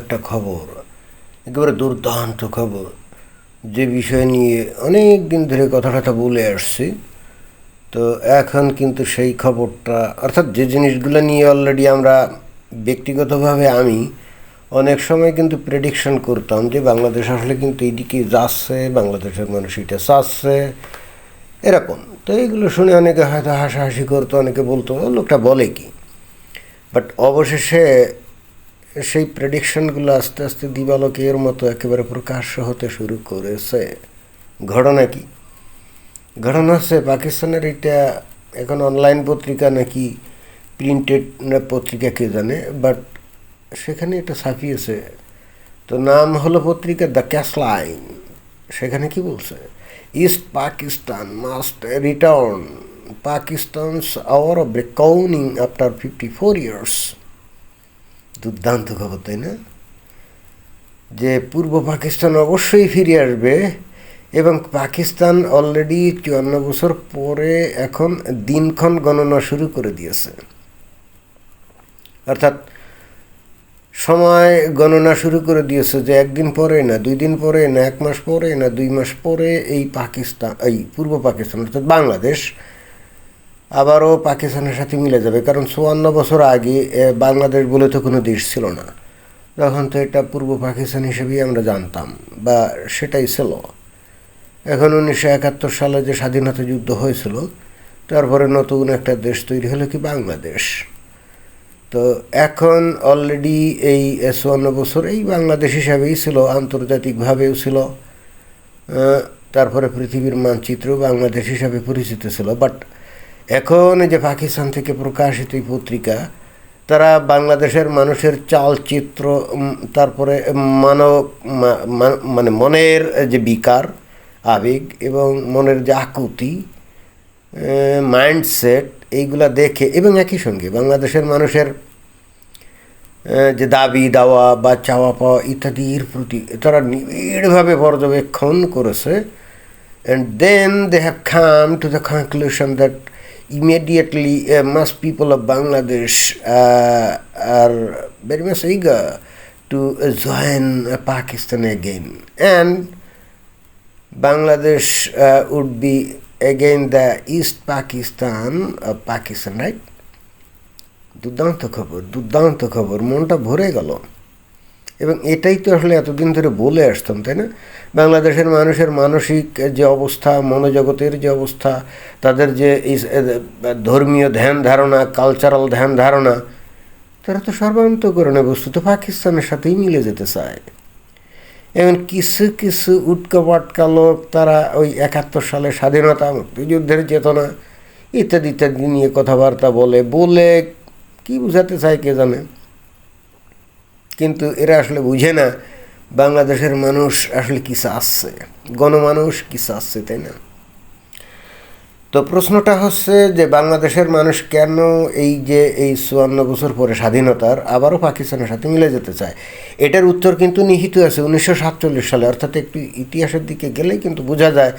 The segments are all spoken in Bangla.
একটা খবর, একেবারে দুর্দান্ত খবর, যে বিষয় নিয়ে অনেক দিন ধরে কথা টথা বলে আসছি। তো এখন কিন্তু সেই খবরটা, অর্থাৎ যে জিনিসগুলো নিয়ে অলরেডি আমরা ব্যক্তিগতভাবে আমি অনেক সময় কিন্তু প্রেডিকশন করতাম যে বাংলাদেশ আসলে কিন্তু এইদিকে যাচ্ছে, বাংলাদেশের মানুষ এটা চাচ্ছে, এরকম। তো এইগুলো শুনে অনেকে হয়তো হাসাহাসি করতো, অনেকে বলতো লোকটা বলে কি? বাট অবশেষে সেই প্রেডিকশনগুলো আস্তে আস্তে দিবালোকের মতো একেবারে প্রকাশ্য হতে শুরু করেছে। ঘটনা কি? ঘটনা হচ্ছে পাকিস্তানের এটা এখন অনলাইন পত্রিকা নাকি প্রিন্টেড পত্রিকা কে জানে বাট সেখানে এটা ছাপিয়েছে। তো নাম হলো পত্রিকা দ্য ক্যাসলাইন সেখানে কি বলছে? East Pakistan must return Pakistan's hour of reckoning after fifty four years দুর্দান্ত খবর, তাই না? যে পূর্ব পাকিস্তান অবশ্যই ফিরে আসবে এবং পাকিস্তান অলরেডি চুয়ান্ন বছর পরে এখন দিনক্ষণ গণনা শুরু করে দিয়েছে। অর্থাৎ সময় গণনা শুরু করে দিয়েছে যে একদিন পরে না, দুই দিন পরে না, এক মাস পরে না, দুই মাস পরে এই পাকিস্তান, এই পূর্ব পাকিস্তান, অর্থাৎ বাংলাদেশ আবারও পাকিস্তানের সাথে মিলে যাবে। কারণ চুয়ান্ন বছর আগে বাংলাদেশ বলে তো কোনো দেশ ছিল না। তখন তো এটা পূর্ব পাকিস্তান হিসেবেই আমরা জানতাম, বা সেটাই ছিল। এখন উনিশশো একাত্তর সালে যে স্বাধীনতা যুদ্ধ হয়েছিল, তারপরে নতুন একটা দেশ তৈরি হলো কি বাংলাদেশ। তো এখন অলরেডি এই চুয়ান্ন বছর এই বাংলাদেশ হিসাবেই ছিল, আন্তর্জাতিকভাবেও ছিল। তারপরে পৃথিবীর মানচিত্র বাংলাদেশ হিসাবে পরিচিত ছিল। বাট এখন যে পাকিস্তান থেকে প্রকাশিত এই পত্রিকা, তারা বাংলাদেশের মানুষের চালচিত্র তারপরে মানব মানে মনের যে বিকার, আবেগ এবং মনের যে আকুতি মাইন্ডসেট এইগুলা দেখে এবং একই সঙ্গে বাংলাদেশের মানুষের যে দাবি দাওয়া বা চাওয়া পাওয়া ইত্যাদির প্রতি তারা নিবিড়ভাবে পর্যবেক্ষণ করেছে। And then they have come to the conclusion that immediately uh, most people of Bangladesh uh, are very much eager to uh, join uh, Pakistan again and Bangladesh uh, would be again the East Pakistan of Pakistan, right? দুর্দান্ত খবর দুর্দান্ত খবর মনটা ভরে গেল এবং এটাই তো আসলে এতদিন ধরে বলে আসতাম তাই না বাংলাদেশের মানুষের মানসিক যে অবস্থা, মনোজগতের যে অবস্থা, তাদের যে ধর্মীয় ধ্যান ধারণা কালচারাল ধ্যান ধারণা, তারা তো সর্বান্তকরণে বস্তুত। পাকিস্তানের সাথেই মিলে যেতে চায়। এবং কিছু কিছু উটকা লোক, তারা ওই একাত্তর সালে স্বাধীনতা, মুক্তিযুদ্ধের চেতনা ইত্যাদি ইত্যাদি নিয়ে কথাবার্তা বলে বলে কি বুঝাতে চায় কে জানে? কিন্তু এরা আসলে বুঝে না বাংলাদেশের মানুষ আসলে কি চাচ্ছে গণমানুষ কি চাচ্ছে তাই না? তো প্রশ্নটা হচ্ছে যে বাংলাদেশের মানুষ কেন এই যে এই চুয়ান্ন বছর পরে স্বাধীনতার আবারও পাকিস্তানের সাথে মিলে যেতে চায়? এটার উত্তর কিন্তু নিহিত আছে উনিশশো সাতচল্লিশ সালে। অর্থাৎ একটু ইতিহাসের দিকে গেলেই কিন্তু বোঝা যায়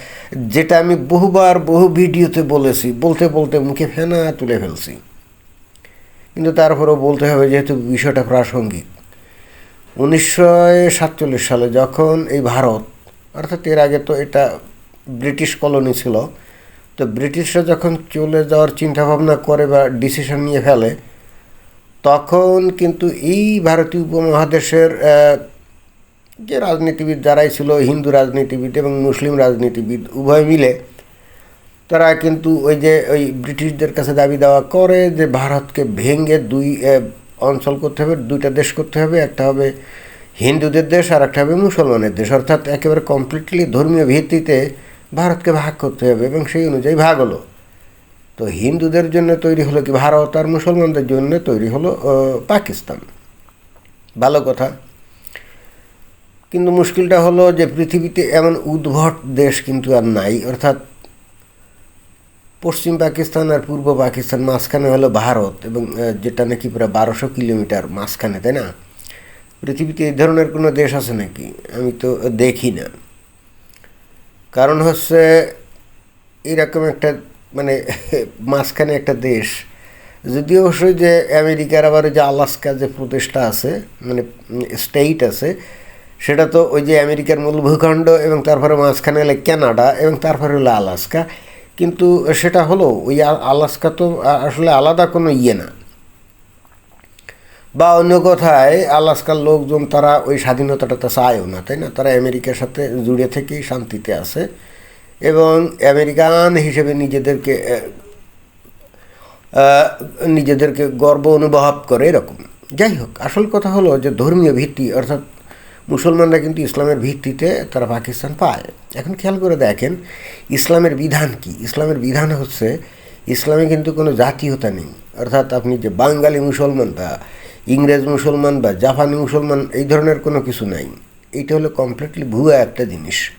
যেটা আমি বহুবার বহু ভিডিওতে বলেছি। বলতে বলতে মুখে ফেনা তুলে ফেলছি। কিন্তু তারপরেও বলতে হবে যেহেতু বিষয়টা প্রাসঙ্গিক। উনিশশো সাতচল্লিশ সালে যখন এই ভারত, অর্থাৎ এর আগে তো এটা ব্রিটিশ কলোনি ছিল, তো ব্রিটিশরা যখন চলে যাওয়ার চিন্তাভাবনা করে বা ডিসিশন নিয়ে ফেলে, তখন কিন্তু এই ভারতীয় উপমহাদেশের যে রাজনীতিবিদ যারাই ছিল, হিন্দু রাজনীতিবিদ এবং মুসলিম রাজনীতিবিদ, উভয় মিলে তারা কিন্তু ওই যে ওই ব্রিটিশদের কাছে দাবি দেওয়া করে যে ভারতকে ভেঙে দুই অঞ্চল করতে হবে, দুইটা দেশ করতে হবে, একটা হবে হিন্দুদের দেশ আর একটা হবে মুসলমানের দেশ। অর্থাৎ একেবারে কমপ্লিটলি ধর্মীয় ভিত্তিতে ভারতকে ভাগ করতে হবে এবং সেই অনুযায়ী ভাগ হলো। তো হিন্দুদের জন্য তৈরি হলো কি ভারত আর মুসলমানদের জন্য তৈরি হলো পাকিস্তান। ভালো কথা। কিন্তু মুশকিলটা হলো যে পৃথিবীতে এমন উদ্ভট দেশ কিন্তু আর নাই। অর্থাৎ পশ্চিম পাকিস্তান আর পূর্ব পাকিস্তান, মাঝখানে হলো ভারত এবং যেটা নাকি প্রায় বারোশো কিলোমিটার মাঝখানে, তাই না? পৃথিবীতে এই ধরনের কোনো দেশ আছে নাকি? আমি তো দেখি না। কারণ হচ্ছে, এরকম একটা মানে মাঝখানে একটা দেশ। যদিও অবশ্যই যে আমেরিকার আবার যে আলাস্কা যে প্রদেশটা আছে মানে স্টেট আছে, সেটা তো ওই যে আমেরিকার মূল ভূখণ্ড এবং তারপরে মাঝখানে হলে কানাডা এবং তারপরে হলো আলাস্কা। কিন্তু সেটা হলো, ওই আলাস্কা তো আসলে আলাদা কোনো ইয়ে না। বা অন্য কথায়, আলাস্কার লোকজন তারা ওই স্বাধীনতাটা তো চায়ও না, তাই না? তারা আমেরিকার সাথে জুড়ে থেকেই শান্তিতে আছে এবং আমেরিকান হিসেবে নিজেদেরকে নিজেদেরকে গর্ব অনুভব করে এরকম। যাই হোক, আসল কথা হলো যে ধর্মীয় ভিত্তি অর্থাৎ মুসলমানরা কিন্তু ইসলামের ভিত্তিতে তারা পাকিস্তান পায়। এখন খেয়াল করে দেখেন, ইসলামের বিধান কি? ইসলামের বিধান হচ্ছে, ইসলামে কিন্তু কোনো জাতীয়তা নেই। অর্থাৎ আপনি যে বাঙালি মুসলমান বা ইংরেজ মুসলমান বা জাপানি মুসলমান, এই ধরনের কোনো কিছু নাই। এইটা হলো কমপ্লিটলি ভুয়া একটা জিনিস।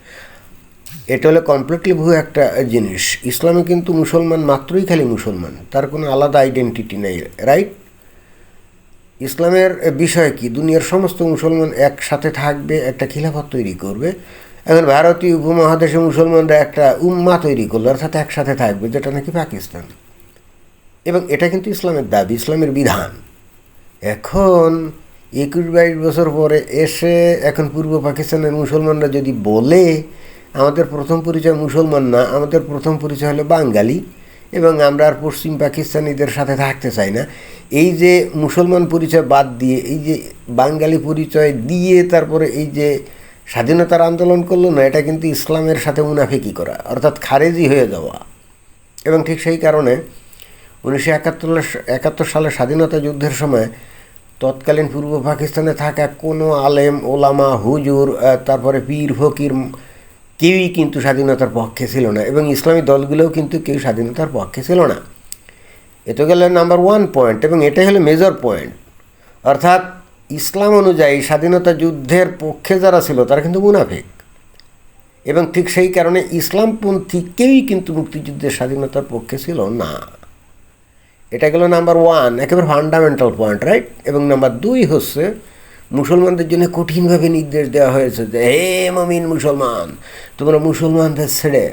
এটা হলো কমপ্লিটলি ভুয়া একটা জিনিস। ইসলামে কিন্তু মুসলমান মাত্রই খালি মুসলমান। তার কোনো আলাদা আইডেন্টিটি নেই রাইট ইসলামের বিষয় কি? দুনিয়ার সমস্ত মুসলমান একসাথে থাকবে, একটা খিলাফত তৈরি করবে। এখন ভারতীয় উপমহাদেশে মুসলমানরা একটা উম্মা তৈরি করল, অর্থাৎ একসাথে থাকবে, যেটা নাকি পাকিস্তান। এবং এটা কিন্তু ইসলামের দাবি, ইসলামের বিধান। এখন একুশ বাইশ বছর পরে এসে এখন পূর্ব পাকিস্তানের মুসলমানরা যদি বলে, আমাদের প্রথম পরিচয় মুসলমান না, আমাদের প্রথম পরিচয় হলো বাঙালি এবং আমরা আর পশ্চিম পাকিস্তানিদের সাথে থাকতে চাই না। এই যে মুসলমান পরিচয় বাদ দিয়ে, এই যে বাঙালি পরিচয় দিয়ে তারপরে এই যে স্বাধীনতার আন্দোলন করল না, এটা কিন্তু ইসলামের সাথে মুনাফিকি করা, অর্থাৎ খারেজি হয়ে যাওয়া। এবং ঠিক সেই কারণে উনিশশো একাত্তর একাত্তর সালে স্বাধীনতা যুদ্ধের সময় তৎকালীন পূর্ব পাকিস্তানে থাকা কোনো আলেম, ওলামা, হুজুর তারপরে পীর ফকির কেউই কিন্তু স্বাধীনতার পক্ষে ছিল না এবং ইসলামী দলগুলোও কিন্তু কেউ স্বাধীনতার পক্ষে ছিল না। এ তো গেল নাম্বার ওয়ান পয়েন্ট এবং এটাই হলো মেজর পয়েন্ট অর্থাৎ ইসলাম অনুযায়ী স্বাধীনতা যুদ্ধের পক্ষে যারা ছিল, তারা কিন্তু মুনাফিক। এবং ঠিক সেই কারণে ইসলামপন্থী কেউই কিন্তু মুক্তিযুদ্ধের স্বাধীনতার পক্ষে ছিল না। এটা গেল নাম্বার ওয়ান একেবারে ফান্ডামেন্টাল পয়েন্ট রাইট এবং নাম্বার দুই হচ্ছে মুসলমানদের জন্য কঠিনভাবে নির্দেশ দেওয়া হয়েছে যে, হে মমিন মুসলমান, তোমরা মুসলমানদের ছেড়ে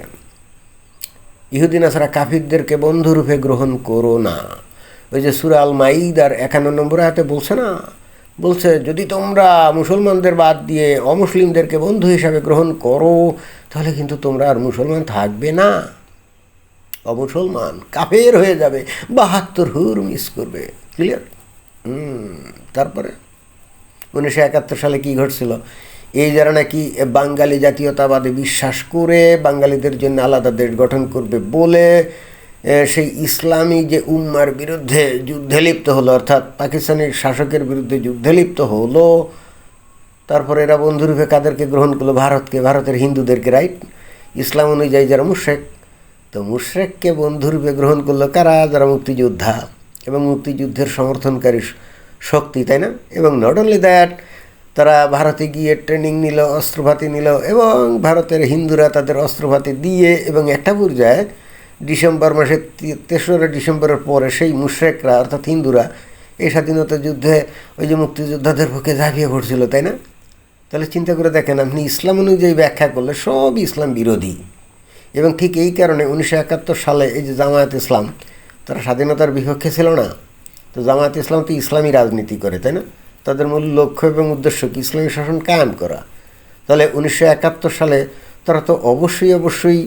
ইহুদিন আসারা কাফিরদেরকে বন্ধুরূপে গ্রহণ করো না। ওই যে সুরাল মাইদার একান্ন নম্বর হাতে বলছে না? বলছে, যদি তোমরা মুসলমানদের বাদ দিয়ে অমুসলিমদেরকে বন্ধু হিসাবে গ্রহণ করো, তাহলে কিন্তু তোমরা আর মুসলমান থাকবে না। অমুসলমান কাফের হয়ে যাবে, বাহাত্তর হুর মিস করবে। ক্লিয়ার হুম, তারপরে? উনিশশো একাত্তর সালে কী ঘটছিল? এই যারা নাকি বাঙালি জাতীয়তাবাদে বিশ্বাস করে, বাঙালিদের জন্য আলাদা দেশ গঠন করবে বলে সেই ইসলামী যে উম্মার বিরুদ্ধে যুদ্ধে লিপ্ত হলো, অর্থাৎ পাকিস্তানের শাসকের বিরুদ্ধে যুদ্ধে লিপ্ত হলো, তারপরে এরা বন্ধুরূপে কাদেরকে গ্রহণ করল? ভারতকে, ভারতের হিন্দুদেরকে, রাইট? ইসলাম অনুযায়ী যারা মুশেক তো মুশরেককে বন্ধুরূপে গ্রহণ করল কারা? যারা মুক্তিযোদ্ধা। এবং মুক্তিযুদ্ধের সমর্থনকারী শক্তি, তাই না? এবং নট অনলি দ্যাট তারা ভারতে গিয়ে ট্রেনিং নিল, অস্ত্রপাতি নিল, এবং ভারতের হিন্দুরা তাদের অস্ত্রপাতি দিয়ে এবং একটা পর্যায়ে ডিসেম্বর মাসের তেসরা ডিসেম্বরের পরে সেই মুশরেকরা, অর্থাৎ হিন্দুরা, এই স্বাধীনতা যুদ্ধে ওই যে মুক্তিযোদ্ধাদের পক্ষে ঝাঁপিয়ে পড়ছিল, তাই না? তাহলে চিন্তা করে দেখেন, আপনি ইসলাম অনুযায়ী ব্যাখ্যা করলে সব ইসলাম বিরোধী। এবং ঠিক এই কারণে উনিশশো একাত্তর সালে এই যে জামায়াত ইসলাম, তারা স্বাধীনতার বিপক্ষে ছিল না। তো জামায়াত ইসলাম তো ইসলামী রাজনীতি করে, তাই না? তাদের মূল লক্ষ্য এবং উদ্দেশ্য কি? ইসলামী শাসন কায়েম করা। তাহলে উনিশশো একাত্তর সালে তারা তো অবশ্যই অবশ্যই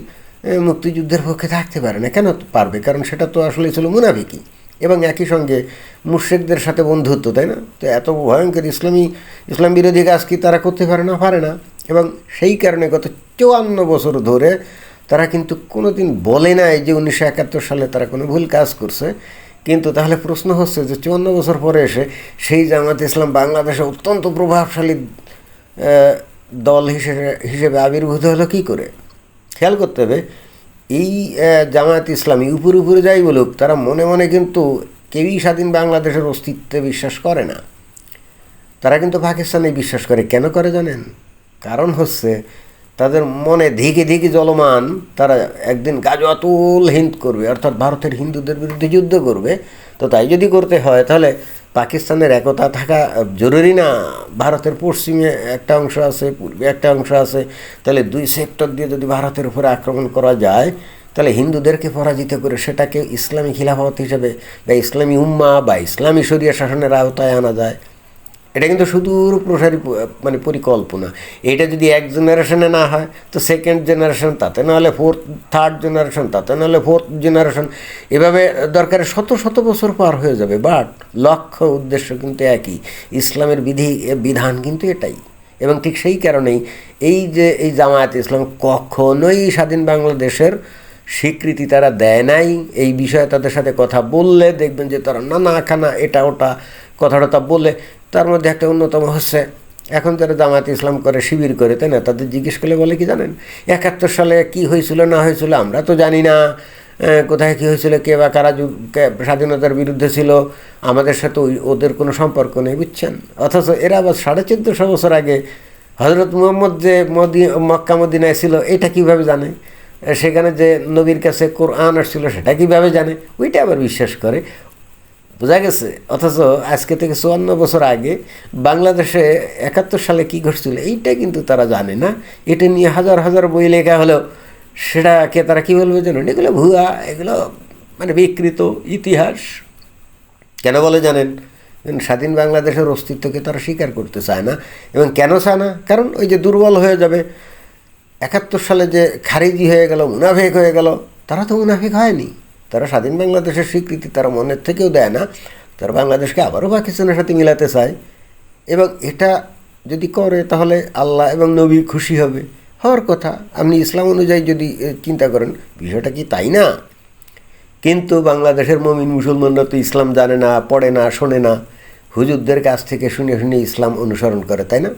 মুক্তিযুদ্ধের পক্ষে থাকতে পারে না। কেন পারবে? কারণ সেটা তো আসলে ছিল মুনাফিকি এবং একই সঙ্গে মুর্শেকদের সাথে বন্ধুত্ব, তাই না? তো এত ভয়ঙ্কর ইসলামী, ইসলাম বিরোধী কাজ কি তারা করতে পারে না? পারে না। এবং সেই কারণে গত চুয়ান্ন বছর ধরে তারা কিন্তু কোনোদিন বলে নাই যে উনিশশো একাত্তর সালে তারা কোনো ভুল কাজ করছে। কিন্তু তাহলে প্রশ্ন হচ্ছে যে চুয়ান্ন বছর পরে এসে সেই জামাত ইসলাম বাংলাদেশে অত্যন্ত প্রভাবশালী দল হিসেবে হিসেবে আবির্ভূত হলো কী করে? খেয়াল করতে হবে, এই জামায়াত ইসলামী উপরে উপরে যাই বলুক, তারা মনে মনে কিন্তু কেউই স্বাধীন বাংলাদেশের অস্তিত্বে বিশ্বাস করে না। তারা কিন্তু পাকিস্তানে বিশ্বাস করে। কেন করে জানেন? কারণ হচ্ছে তাদের মনে ধিকে ধিকে জলমান, তারা একদিন গাজওয়াতুল হিন্দ করবে, অর্থাৎ ভারতের হিন্দুদের বিরুদ্ধে যুদ্ধ করবে। তো তাই যদি করতে হয়, তাহলে পাকিস্তানের একতা থাকা জরুরি না। ভারতের পশ্চিমে একটা অংশ আছে, পূর্বে একটা অংশ আছে। তাহলে দুই সেক্টর দিয়ে যদি ভারতের উপরে আক্রমণ করা যায়, তাহলে হিন্দুদেরকে পরাজিত করে সেটাকে ইসলামী খিলাফত হিসেবে বা ইসলামী উম্মা বা ইসলামী শরিয়া শাসনের আওতায় আনা যায়। এটা কিন্তু সুদূর প্রসারী মানে পরিকল্পনা। এটা যদি এক জেনারেশনে না হয়, তো সেকেন্ড জেনারেশন তাতে নাহলে ফোর্থ থার্ড জেনারেশন তাতে নাহলে ফোর্থ জেনারেশন এভাবে দরকারে শত শত বছর পার হয়ে যাবে বাট লক্ষ্য, উদ্দেশ্য কিন্তু একই। ইসলামের বিধি বিধান কিন্তু এটাই। এবং ঠিক সেই কারণেই এই যে, এই জামায়াত ইসলাম কখনোই স্বাধীন বাংলাদেশের স্বীকৃতি তারা দেয় নাই। এই বিষয়ে তাদের সাথে কথা বললে দেখবেন যে তারা নানা খানা এটা ওটা কথা টথা বলে তার মধ্যে একটা অন্যতম হচ্ছে, এখন যারা জামায়াত ইসলাম করে, শিবির করে, তাই না? তাদের জিজ্ঞেস করলে বলে কি জানেন? একাত্তর সালে কি হয়েছিল, না হয়েছিল আমরা তো জানি না। কোথায় কী হয়েছিল, কে বা কারা স্বাধীনতার বিরুদ্ধে ছিল, আমাদের সাথে ওদের কোনো সম্পর্ক নেই, বুঝছেন? অথচ এরা আবার সাড়ে চোদ্দোশো বছর আগে হজরত মুহম্মদ যে মদি, মক্কা মদিনায় ছিল, এটা কীভাবে জানে? সেখানে যে নবীর কাছে কোরআন আসছিল, সেটা কীভাবে জানে? ওইটা আবার বিশ্বাস করে। বোঝা গেছে? অথচ আজকে থেকে চুয়ান্ন বছর আগে বাংলাদেশে একাত্তর সালে কি ঘটছিল এইটা কিন্তু তারা জানে না। এটা নিয়ে হাজার হাজার বই লেখা হলেও সেটাকে তারা কী বলবে জানেন এগুলো ভুয়া, এগুলো মানে বিকৃত ইতিহাস। কেন বলে জানেন? স্বাধীন বাংলাদেশের অস্তিত্বকে তারা স্বীকার করতে চায় না। এবং কেন চায় না? কারণ ওই যে দুর্বল হয়ে যাবে। একাত্তর সালে যে খারিজি হয়ে গেল, মুনাফিক হয়ে গেল, তারা তো মুনাফিক হয়নি। তারা স্বাধীন বাংলাদেশের স্বীকৃতি তারা মনের থেকেও দেয় না। তারা বাংলাদেশকে আবারও পাকিস্তানের সাথে মিলাতে চায়। এবং এটা যদি করে, তাহলে আল্লাহ এবং নবী খুশি হবে। হওয়ার কথা, আপনি ইসলাম অনুযায়ী যদি চিন্তা করেন, বিষয়টা কি তাই না? কিন্তু বাংলাদেশের মমিন মুসলমানরা তো ইসলাম জানে না, পড়ে না, শোনে না। হুজুরদের কাছ থেকে শুনে শুনে ইসলাম অনুসরণ করে, তাই না?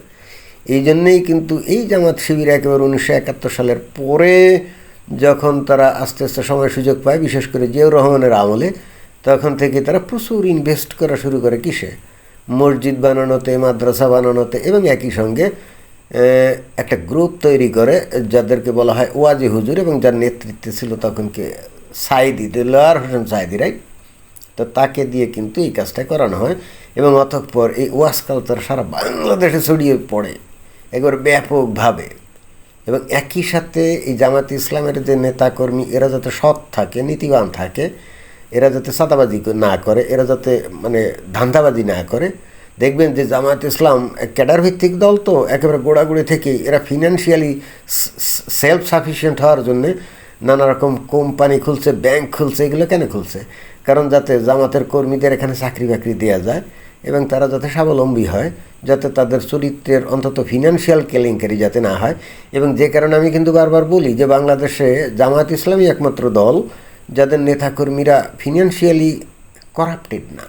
এই জন্যেই কিন্তু এই জামাত শিবির একেবারে উনিশশো একাত্তর সালের পরে যখন তারা আস্তে আস্তে সময় সুযোগ পায়, বিশেষ করে জিয়াউর রহমানের আমলে, তখন থেকে তারা প্রচুর ইনভেস্ট করা শুরু করে কিসে? মসজিদ বানানোতে, মাদ্রাসা বানানোতে এবং একই সঙ্গে একটা গ্রুপ তৈরি করে, যাদেরকে বলা হয় ওয়াজি হুজুর এবং যার নেতৃত্বে ছিল তখনকে সাইদি দেলোয়ার হোসেন সাইদি রাইট তো তাকে দিয়ে কিন্তু এই কাজটা করানো হয় এবং অতঃপর এই ওয়াজ কালচার সারা বাংলাদেশে ছড়িয়ে পড়ে, একবার ব্যাপকভাবে। এবং একই সাথে এই জামাত ইসলামের যে নেতাকর্মী, এরা যাতে সৎ থাকে, নীতিবান থাকে, এরা যাতে সাদাবাজি না করে, এরা যাতে মানে ধান্দাবাজি না করে, দেখবেন যে জামাত ইসলাম ক্যাডার ভিত্তিক দল তো, একেবারে গোড়াগুড়ি থেকে এরা ফিনান্সিয়ালি সেলফ সাফিসিয়েন্ট হওয়ার জন্যে নানা রকম কোম্পানি খুলছে ব্যাংক খুলছে, এগুলো কেন খুলছে? কারণ যাতে জামাতের কর্মীদের এখানে চাকরি বাকরি দেওয়া যায় এবং তারা যাতে স্বাবলম্বী হয় যাতে তাদের চরিত্রের অন্তত ফিনান্সিয়াল কেলেঙ্কারি যাতে না হয়। এবং যে কারণে আমি কিন্তু বারবার বলি যে বাংলাদেশে জামাত ইসলামী একমাত্র দল, যাদের নেতাকর্মীরা ফিনান্সিয়ালি করাপ্টেড না।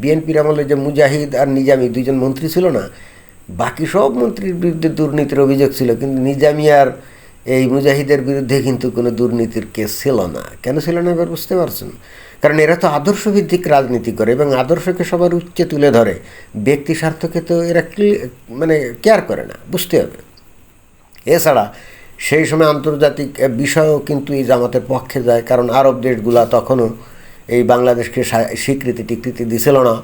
বিএনপির আমলে যে মুজাহিদ আর নিজামি দুজন মন্ত্রী ছিল না, বাকি সব মন্ত্রীর বিরুদ্ধে দুর্নীতির অভিযোগ ছিল, কিন্তু নিজামি আর এই মুজাহিদের বিরুদ্ধে কিন্তু কোনো দুর্নীতির কেস ছিল না। কেন ছিল না এবার বুঝতে পারছেন? কারণ এরা তো আদর্শভিত্তিক রাজনীতি করে এবং আদর্শকে সবার উচ্চে তুলে ধরে। ব্যক্তি স্বার্থকে তো এরা মানে কেয়ার করে না, বুঝতে হবে। এছাড়া সেই সময় আন্তর্জাতিক বিষয়ও কিন্তু এই জামাতের পক্ষে যায়, কারণ আরব দেশগুলা তখনও এই বাংলাদেশকে স্বীকৃতি টিকৃতি দিছিল না।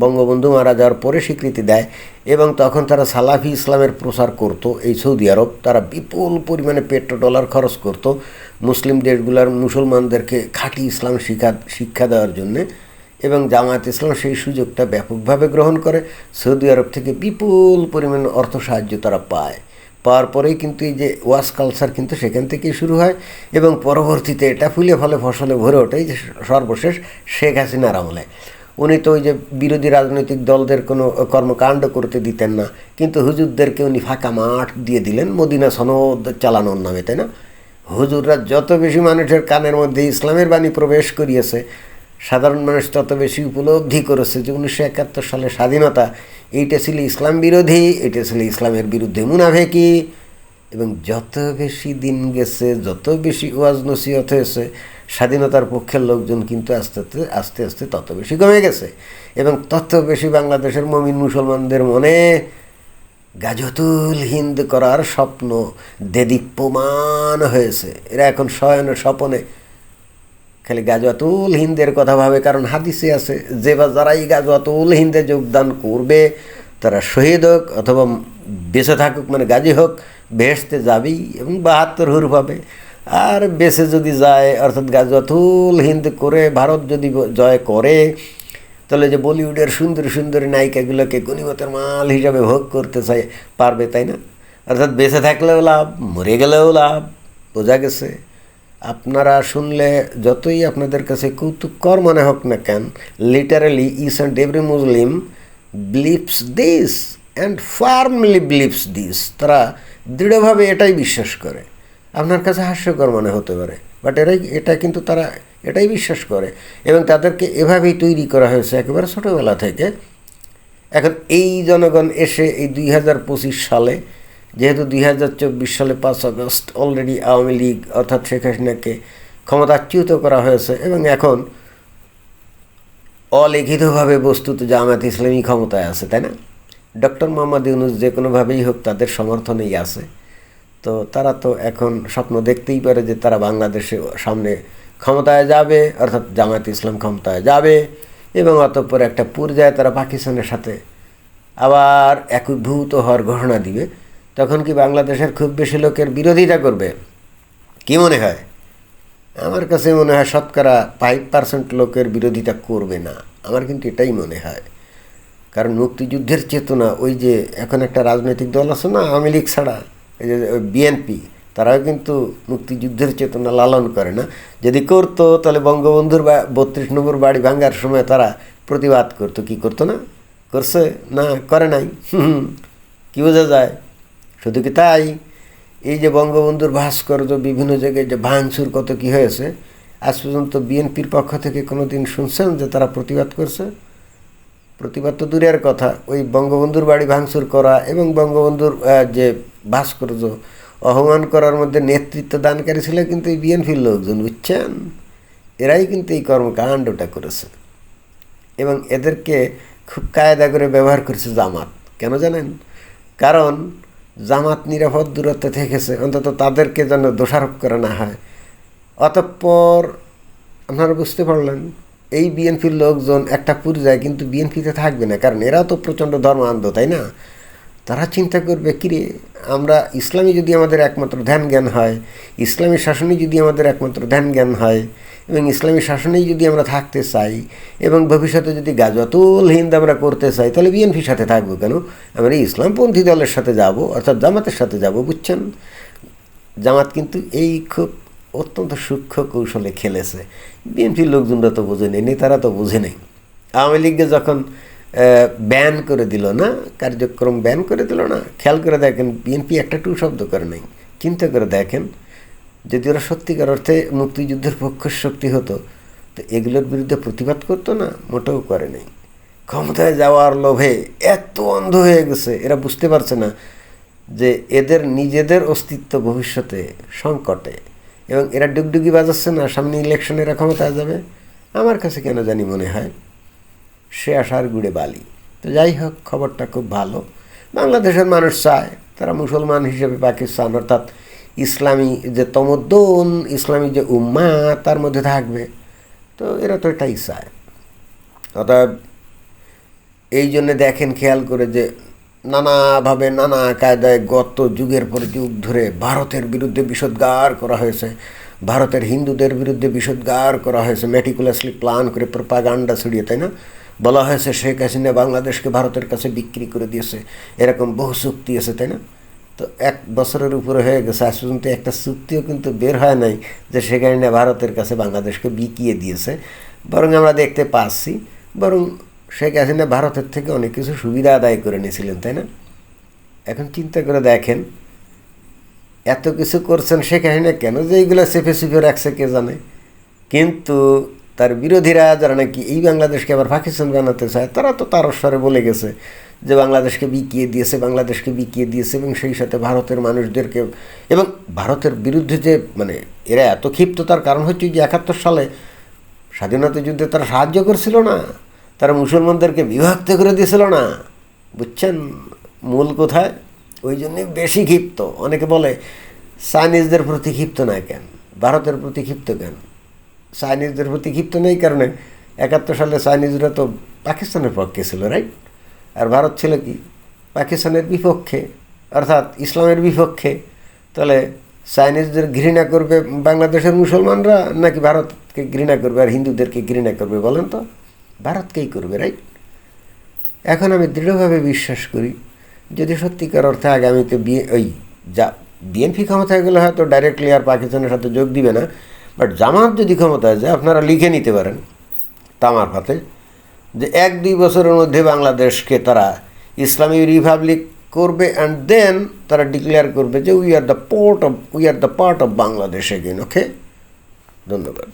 বঙ্গবন্ধু মারা যাওয়ার পরে স্বীকৃতি দেয় এবং তখন তারা সালাফি ইসলামের প্রচার করত। এই সৌদি আরব তারা বিপুল পরিমাণে পেট্রো ডলার খরচ করত। মুসলিম দেশগুলোর মুসলমানদেরকে খাঁটি ইসলাম শিক্ষা শিক্ষা দেওয়ার জন্যে এবং জামায়াত ইসলাম সেই সুযোগটা ব্যাপকভাবে গ্রহণ করে। সৌদি আরব থেকে বিপুল পরিমাণ অর্থ সাহায্য তারা পায়। পাওয়ার পরেই কিন্তু এই যে ওয়াশ কালচার কিন্তু সেখান থেকেই শুরু হয় এবং পরবর্তীতে এটা ফুলে ফলে ফসলে ভরে ওঠে। যে সর্বশেষ শেখ হাসিনার আমলে। উনি তো ওই যে বিরোধী রাজনৈতিক দলদের কোনো কর্মকাণ্ড করতে দিতেন না। কিন্তু হুজুরদেরকে উনি ফাঁকা মাঠ দিয়ে দিলেন, মদিনা সনদ চালানোর নামে, তাই না? হুজুররা যত বেশি মানুষের কানের মধ্যে ইসলামের বাণী প্রবেশ করিয়েছে, সাধারণ মানুষ তত বেশি উপলব্ধি করেছে যে উনিশশো একাত্তর সালে স্বাধীনতা, এইটা ছিল ইসলাম বিরোধী, এটা ছিল ইসলামের বিরুদ্ধে মুনাফেকি। এবং যত বেশি দিন গেছে, যত বেশি ওয়াজ নসিহত হয়েছে, স্বাধীনতার পক্ষের লোকজন কিন্তু আস্তে আস্তে আস্তে আস্তে তত বেশি কমে গেছে। এবং তত বেশি বাংলাদেশের মমিন মুসলমানদের মনে গাজতুল হিন্দ করার স্বপ্ন দেদীপ্যমান হয়েছে। এরা এখন শয়নে স্বপনে খালি গাজওয়াতুল হিন্দের কথা ভাবে, কারণ হাদিসে আছে, যে বা যারা এই গাজওয়াতুল হিন্দে যোগদান করবে, তারা শহীদ হোক অথবা বেঁচে থাকুক মানে গাজী হোক বেহেসতে যাবেই এবং বাহাত্তর হুর পাবে আর বেসে যদি যায়, অর্থাৎ গাজওয়াতুল হিন্দ করে ভারত যদি জয় করে, তাহলে যে বলিউডের সুন্দর সুন্দর নায়িকাগুলোকে গণিমতের মাল হিসাবে ভোগ করতে চাই পারবে, তাই না? অর্থাৎ বেঁচে থাকলেও লাভ, মরে গেলেও লাভ, বোঝা গেছে। আপনারা শুনলে যতই আপনাদের কাছে কৌতুককর মনে হোক না কেন literally is and every Muslim believes this and firmly believes this তারা দৃঢ়ভাবে এটাই বিশ্বাস করে। আপনার কাছে হাস্যকর মনে হতে পারে বাট এরাই, এটা কিন্তু তারা এটাই বিশ্বাস করে। এবং তাদেরকে এভাবেই তৈরি করা হয়েছে একেবারে ছোটোবেলা থেকে। এখন এই জনগণ এসে এই দুই হাজার পঁচিশ সালে, যেহেতু দুই হাজার চব্বিশ সালে পাঁচ আগস্ট অলরেডি আওয়ামী লীগ অর্থাৎ শেখ হাসিনাকে ক্ষমতাচ্যুত করা হয়েছে এবং এখন অলিখিতভাবে বস্তুত জামায়াত ইসলামী ক্ষমতায় আছে, তাই না? ডক্টর মোহাম্মদ ইউনুস যে কোনোভাবেই হোক তাদের সমর্থনেই আছে। তো তারা তো এখন স্বপ্ন দেখতেই পারে যে তারা বাংলাদেশে সামনে ক্ষমতায় যাবে, অর্থাৎ জামায়াত ইসলাম ক্ষমতায় যাবে এবং অতঃপর একটা পর্যায়ে তারা পাকিস্তানের সাথে আবার একীভূত হওয়ার ঘোষণা দিবে। তখন কি বাংলাদেশের খুব বেশি লোকের বিরোধিতা করবে? কি মনে হয়? আমার কাছে মনে হয় শতকরা ফাইভ পার্সেন্ট লোকের বিরোধিতা করবে না। আমার কিন্তু এটাই মনে হয়। কারণ মুক্তিযুদ্ধের চেতনা, ওই যে এখন একটা রাজনৈতিক দল আছে না, আওয়ামী লীগ ছাড়া, এই যে বিএনপি তারাও কিন্তু মুক্তিযুদ্ধের চেতনা লালন করে না। যদি করতো, তাহলে বঙ্গবন্ধুর বা, বত্রিশ নম্বর বাড়ি ভাঙ্গার সময় তারা প্রতিবাদ করতো। কি করতো না? করছে? না, করে নাই। কী বোঝা যায়? শুধু কি তাই? এই যে বঙ্গবন্ধুর ভাস্কর্য বিভিন্ন জায়গায় যে ভাঙচুর কত কি হয়েছে, আজ পর্যন্ত বিএনপির পক্ষ থেকে কোনো দিন শুনছেন যে তারা প্রতিবাদ করছে? প্রতিবাদ তো দূরের কথা, ওই বঙ্গবন্ধুর বাড়ি ভাঙচুর করা এবং বঙ্গবন্ধুর যে ভাস্কর্য অপমান করার মধ্যে নেতৃত্ব দানকারী ছিল কিন্তু এই বিএনপির লোকজন, বুঝছেন? এরাই কিন্তু এই কর্মকাণ্ডটা করেছে। এবং এদেরকে খুব কায়দা করে ব্যবহার করছে জামাত, কেন জানেন? কারণ জামাত নিরাপদ দূরত্বে থেকেছে, অন্তত তাদেরকে যেন দোষারোপ করা না হয়। অতঃপর আপনারা বুঝতে পারলেন এই বিএনপির লোকজন একটা পর্যায়ে কিন্তু বিএনপিতে থাকবে না। কারণ এরাও তো প্রচণ্ড ধর্ম ধর্মান্ধ, তাই না? তারা চিন্তা করবে, কিরে, আমরা ইসলামী যদি আমাদের একমাত্র ধ্যান জ্ঞান হয়, ইসলামী শাসনই যদি আমাদের একমাত্র ধ্যান জ্ঞান হয়, এবং ইসলামী শাসনেই যদি আমরা থাকতে চাই, এবং ভবিষ্যতে যদি গাজওয়াতুল হিন্দ আমরা করতে চাই, তাহলে বিএনপির সাথে থাকব কেন? আমরা ইসলামপন্থী দলের সাথে যাব, অর্থাৎ জামাতের সাথে যাব, বুঝছেন? জামাত কিন্তু এই খুব অত্যন্ত সূক্ষ্ম কৌশলে খেলেছে। বিএনপির লোকজনরা তো বোঝে নেই, নেতারা তো বোঝে নেই। আওয়ামী লীগকে যখন ব্যান করে দিল না, কার্যক্রম ব্যান করে দিল না, খেয়াল করে দেখেন, বিএনপি একটা টু শব্দ করে নাই। চিন্তা করে দেখেন, যদি ওরা সত্যিকার অর্থে মুক্তিযুদ্ধের পক্ষ শক্তি হতো, তো এগুলোর বিরুদ্ধে প্রতিবাদ করতো না, মোটেও করে নাই। ক্ষমতায় যাওয়ার লোভে এত অন্ধ হয়ে গেছে, এরা বুঝতে পারছে না যে এদের নিজেদের অস্তিত্ব ভবিষ্যতে সংকটে। এবং এরা ডুগডুগি বাজাচ্ছে না, সামনে ইলেকশনে এরা ক্ষমতায় যাবে। আমার কাছে কেন জানি মনে হয় সে আসার গুড়ে বালি। তো যাই হোক, খবরটা খুব ভালো। বাংলাদেশের মানুষ চায়, তারা মুসলমান হিসেবে পাকিস্তান, অর্থাৎ ইসলামী যে তমদ্দন, ইসলামী যে উম্মা, তার মধ্যে থাকবে। তো এরা তো এটাই চায়। অর্থাৎ এই জন্যে দেখেন, খেয়াল করে যে নানাভাবে নানা কায়দায় গত যুগের পর যুগ ধরে ভারতের বিরুদ্ধে বিষোদ্গার করা হয়েছে। ভারতের হিন্দুদের বিরুদ্ধে বিষোদ্গার করা হয়েছে। মেটিকুলাসলি প্ল্যান করে প্রপাগান্ডা ছড়িয়ে, তাই না? বলা হয়েছে, শেখ হাসিনা বাংলাদেশকে ভারতের কাছে বিক্রি করে দিয়েছে। এরকম বহু চুক্তি আছে, তাই না? তো এক বছরের উপরে হয়ে গেছে। আজ পর্যন্ত একটা চুক্তিও কিন্তু বের হয় নাই যে সেখানে ভারতের কাছে বাংলাদেশকে বিকিয়ে দিয়েছে। বরং আমরা দেখতে পাচ্ছি, বরং শেখ হাসিনা ভারতের থেকে অনেক কিছু সুবিধা আদায় করে নিয়েছিলেন, তাই না? এখন চিন্তা করে দেখেন, এত কিছু করছেন শেখ হাসিনা কেন যে এইগুলো চেপে চেপে রাখছে কে জানে? কিন্তু তার বিরোধীরা যারা নাকি এই বাংলাদেশকে আবার পাকিস্তান বানাতে চায়, তারা তো তার স্বরে বলে গেছে যে বাংলাদেশকে বিকিয়ে দিয়েছে, বাংলাদেশকে বিকিয়ে দিয়েছে এবং সেই সাথে ভারতের মানুষদেরকে এবং ভারতের বিরুদ্ধে যে মানে এরা এত ক্ষিপ্ত, তার কারণ হচ্ছে যে একাত্তর সালে স্বাধীনতা যুদ্ধে তারা সাহায্য করছিল না। তারা মুসলমানদেরকে বিভক্ত করে দিয়েছিল না। বুঝছেন? মূল কোথায় ওই জন্যে বেশি ক্ষিপ্ত। অনেকে বলে, চাইনিজদের প্রতি ক্ষিপ্ত না কেন? ভারতের প্রতি ক্ষিপ্ত কেন? চাইনিজদের প্রতি ক্ষিপ্ত নেই কারণে একাত্তর সালে চাইনিজরা তো পাকিস্তানের পক্ষে ছিল রাইট আর ভারত ছিল কি? পাকিস্তানের বিপক্ষে, অর্থাৎ ইসলামের বিপক্ষে। তাহলে চাইনিজদের ঘৃণা করবে বাংলাদেশের মুসলমানরা নাকি ভারতকে ঘৃণা করবে আর হিন্দুদেরকে ঘৃণা করবে বলেন তো? ভারতকেই করবে রাইট এখন আমি দৃঢ়ভাবে বিশ্বাস করি, যদি সত্যিকার অর্থে আগামীতে বিয়ে ওই যা, বিএনপি ক্ষমতায় গেলে হয়তো ডাইরেক্টলি আর পাকিস্তানের সাথে যোগ দিবে না বাট জামাত যদি ক্ষমতায় যায়, আপনারা লিখে নিতে পারেন তামার পাতে যে এক, দুই বছরের মধ্যে বাংলাদেশকে তারা ইসলামী রিপাবলিক করবে অ্যান্ড দেন তারা ডিক্লেয়ার করবে যে we are the port of we are the part of Bangladesh again okay ধন্যবাদ।